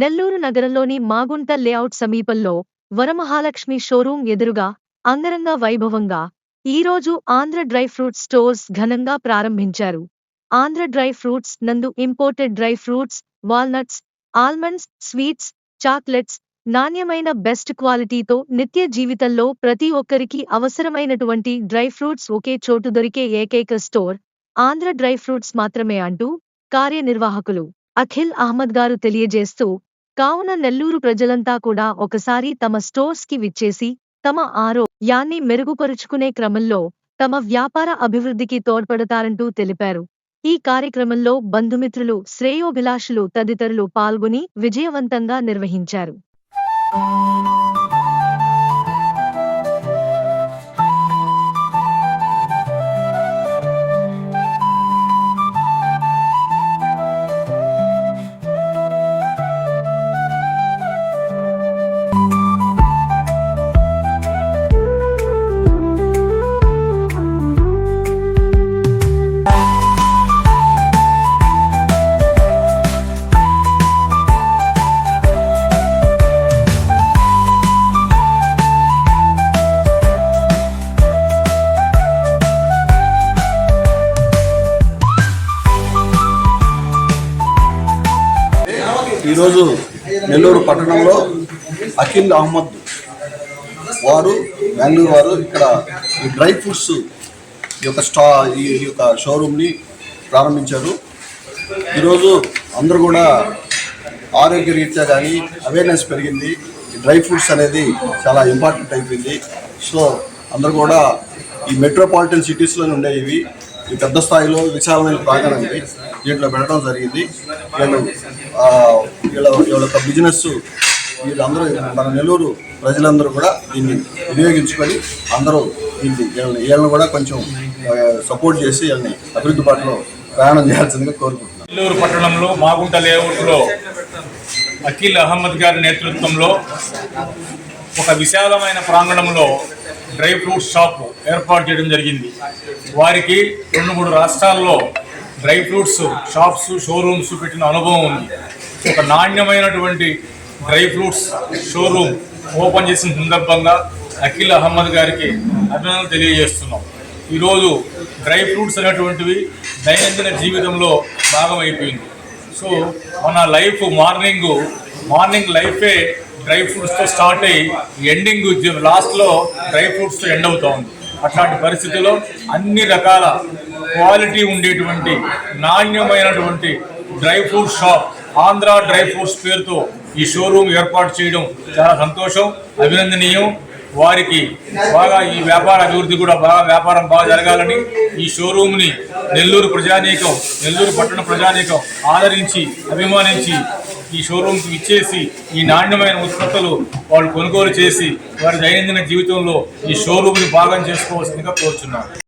నెల్లూరు నగరంలోని మాగుంట లేఅవుట్ సమీపంలో వరమహాలక్ష్మి షోరూం ఎదురుగా అంగరంగ వైభవంగా ఈరోజు ఆంధ్ర డ్రై ఫ్రూట్స్ స్టోర్స్ ఘనంగా ప్రారంభించారు. ఆంధ్ర డ్రై ఫ్రూట్స్ నందు imported dry fruits walnuts almonds sweets chocolates నాణ్యమైన బెస్ట్ క్వాలిటీతో నిత్య జీవితంలో ప్రతి ఒక్కరికి అవసరమైనటువంటి డ్రై ఫ్రూట్స్ ఒకే చోటు దొరికే ఏకైక స్టోర్ ఆంధ్ర డ్రై ఫ్రూట్స్ మాత్రమే అంటూ కార్యనిర్వాహకులు అఖిల్ అహ్మద్ గారు తెలియజేస్తూ కావున నెల్లూరు ప్రజలంతా కూడా ఒకసారి తమ స్టోర్స్కి విచ్చేసి తమ ఆరోగ్యాన్ని మెరుగుపరుచుకునే క్రమంలో తమ వ్యాపార అభివృద్ధికి తోడ్పడతారంటూ తెలిపారు. ఈ కార్యక్రమంలో బంధుమిత్రులు శ్రేయోభిలాషులు తదితరులు పాల్గొని విజయవంతంగా నిర్వహించారు. ఈరోజు నెల్లూరు పట్టణంలో అఖిల్ అహ్మద్ వారు బెంగళూరు వారు ఇక్కడ ఈ డ్రై ఫ్రూట్స్ ఈ యొక్క స్టా ఈ యొక్క షోరూమ్ని ప్రారంభించారు. ఈరోజు అందరూ కూడా ఆరోగ్య రీత్యా కానీ అవేర్నెస్ పెరిగింది. ఈ డ్రై ఫ్రూట్స్ అనేది చాలా ఇంపార్టెంట్ అయిపోయింది. సో అందరూ కూడా ఈ మెట్రోపాలిటన్ సిటీస్లో ఉండే ఇవి ఈ పెద్ద స్థాయిలో విశాలమైన ప్రాంగణం దీంట్లో పెట్టడం జరిగింది. వీళ్ళు వీళ్ళ వీళ్ళ యొక్క బిజినెస్ వీళ్ళందరూ మన నెల్లూరు ప్రజలందరూ కూడా దీన్ని వినియోగించుకొని అందరూ దీన్ని వీళ్ళని వీళ్ళని కూడా కొంచెం సపోర్ట్ చేసి వీళ్ళని అభివృద్ధి పాటలో ప్రయాణం చేయాల్సిందిగా కోరుకుంటున్నాను. నెల్లూరు పట్టణంలో మాగుంట లేఅవుట్లో అఖిల్ అహ్మద్ గారి నేతృత్వంలో ఒక విశాలమైన ప్రాంగణంలో డ్రై ఫ్రూట్ షాప్ ఏర్పాటు చేయడం జరిగింది. వారికి రెండు మూడు రాష్ట్రాల్లో డ్రై ఫ్రూట్స్ షాప్స్ షోరూమ్స్ పెట్టిన అనుభవం ఉంది. ఒక నాణ్యమైనటువంటి డ్రై ఫ్రూట్స్ షోరూమ్ ఓపెన్ చేసిన సందర్భంగా అఖిల్ అహ్మద్ గారికి అభినందనలు తెలియజేస్తున్నాం. ఈరోజు డ్రై ఫ్రూట్స్ అనేటువంటివి దైనందిన జీవితంలో భాగమైపోయింది. సో మన లైఫ్ మార్నింగ్ మార్నింగ్ లైఫే డ్రై ఫ్రూట్స్తో స్టార్ట్ అయ్యి ఎండింగ్ లాస్ట్లో డ్రై ఫ్రూట్స్తో ఎండ్ అవుతూ ఉంది అట్లాంటి పరిస్థితుల్లో అన్ని రకాల క్వాలిటీ ఉండేటువంటి నాణ్యమైనటువంటి dry fruit shop Andhra dry fruits పేరుతో ఈ షోరూమ్ ఏర్పాటు చేయడం చాలా సంతోషం అభినందనీయం. వారికి బాగా ఈ వ్యాపార అభివృద్ధి కూడా బాగా వ్యాపారం బాగా జరగాలని ఈ షోరూమ్ని నెల్లూరు ప్రజానీకం నెల్లూరు పట్టణ ప్రజానీకం ఆదరించి అభిమానించి ఈ షోరూమ్కి ఇచ్చేసి ఈ నాణ్యమైన ఉత్పత్తులు వాళ్ళు కొనుగోలు చేసి వారి దైనందిన జీవితంలో ఈ షోరూమ్ని భాగం చేసుకోవాల్సిందిగా కోరుచున్నారు